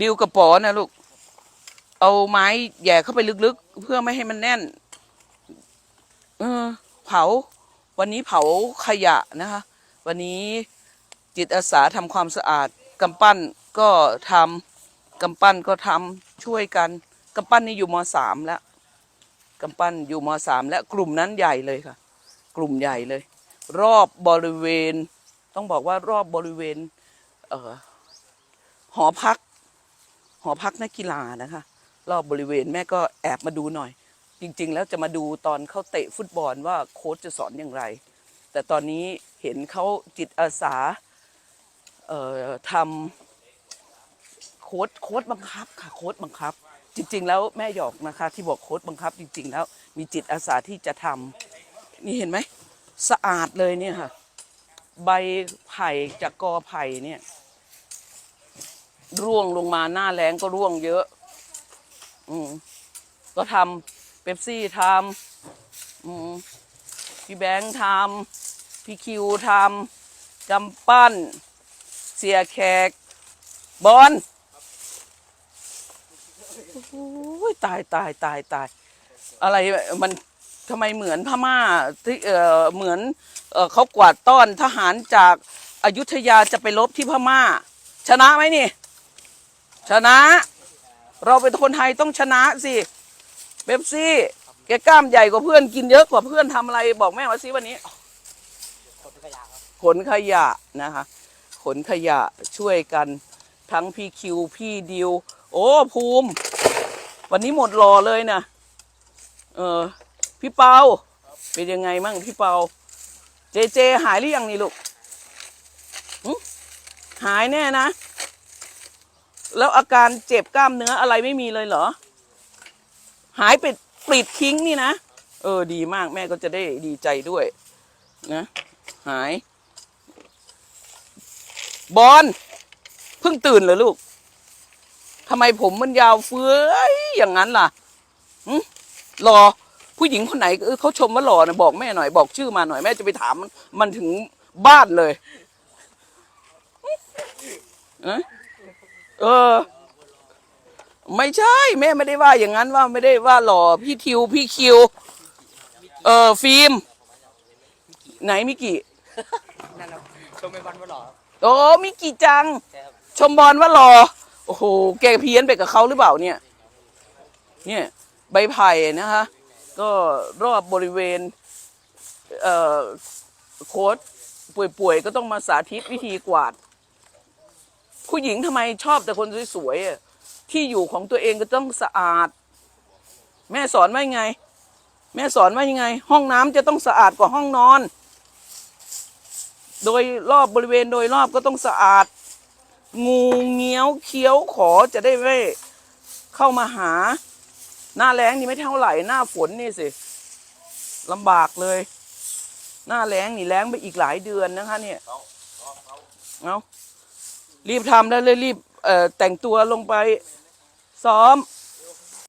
ดิวกับป๋อนะลูก เอาไม้แย่เข้าไปลึกๆ เพื่อไม่ให้มันแน่น เออ เผา วันนี้เผาขยะนะคะ วันนี้จิตอาสาทำความสะอาดกำปั้นก็ทำกำปั้นก็ทำช่วยกันกำปั้นนี่อยู่มสามแล้วกำปั้นอยู่มสามแล้วกลุ่มนั้นใหญ่เลยค่ะ กลุ่มใหญ่เลย รอบบริเวณ ต้องบอกว่ารอบบริเวณเออหอพัก หอพักนักกีฬานะคะ รอบบริเวณแม่ก็แอบมาดูหน่อย จริง ๆ แล้วจะมาดูตอนเขาเตะฟุตบอลว่าโค้ชจะสอนอย่างไร แต่ตอนนี้เห็นเขาจิตอาสาทำโค้ดโค้ดบังคับค่ะโค้ดบังคับ จริง ๆ แล้วแม่หยอกนะคะ ที่บอกโค้ดบังคับ จริง ๆ แล้วมีจิตอาสาที่จะทำนี่เห็นไหมสะอาดเลยเนี่ยค่ะ ใบไผ่จากกอไผ่เนี่ย ร่วงลงมาหน้าแรงก็ร่วงเยอะ อืม ก็ทำเป๊ปซี่ทำอืมพี่แบงค์ทำพี่คิวทำกำปั้น เสียแขก บอลโอ้ยตายตายตายตาย อะไรมันทำไมเหมือนพม่าที่เออเหมือนเออเขากวาดต้อนทหารจากอายุทยาจะไปรบที่พม่า ชนะไหมนี่ ชนะ เราเป็นคนไทยต้องชนะสิเบบซี่แกกล้ามใหญ่กว่าเพื่อนกินเยอะกว่าเพื่อนทำอะไรบอกแม่มาสิวันนี้ขนขยะนะคะขนขยะช่วยกันทั้งพี่คิวพี่ดิว โอ้ภูมิ วันนี้หมดรอเลยนะเออพี่เปาเป็นยังไงมั่งพี่เปาเจเจหายหรือยังนี่ลูกหายแน่นะ แล้วอาการเจ็บกล้ามเนื้ออะไรไม่มีเลยเหรอ หายไปปลิดทิ้งนี่นะ เออดีมากแม่ก็จะได้ดีใจด้วย นะ หาย บอลเพิ่งตื่นเหรอลูกทำไมผมมันยาวเฟื้อยอย่างนั้นล่ะหึรอผู้หญิงคนไหนเออเขาชมว่าหล่อนะบอกแม่หน่อยบอกชื่อมาหน่อยแม่จะไปถามมันมันถึงบ้านเลยเอ เออ ไม่ใช่แม่ไม่ได้ว่าอย่างนั้นว่าไม่ได้ว่าหล่อพี่ทิวพี่คิว เออฟิล์มไหนมิกินั่นครับชมเป็นวันวันหล่อครับโอ้มิกิจัง ใช่ครับชมบอลว่ารอโอ้โหแกเพี้ยนไปกับเขาหรือเปล่าเนี่ย เนี่ย ใบไผ่นะคะ ก็รอบบริเวณ เอ่อโค้ดป่วยๆ ก็ต้องมาสาธิตวิธีกวาด ผู้หญิงทำไมชอบแต่คนสวยๆอะที่อยู่ของตัวเองก็ต้องสะอาด แม่สอนว่ายังไง แม่สอนว่ายังไง ห้องน้ำจะต้องสะอาดกว่าห้องนอน โดยรอบบริเวณโดยรอบก็ต้องสะอาด งูเงี้ยวเคี้ยวขอจะได้ไม่เข้ามาหา หน้าแล้งนี่ไม่เท่าไหร่หน้าฝนนี่สิลำบากเลย หน้าแล้งนี่แล้งไปอีกหลายเดือนนะคะ เนี่ยเอา รีบทำแล้วเลยรีบแต่งตัวลงไปซ้อม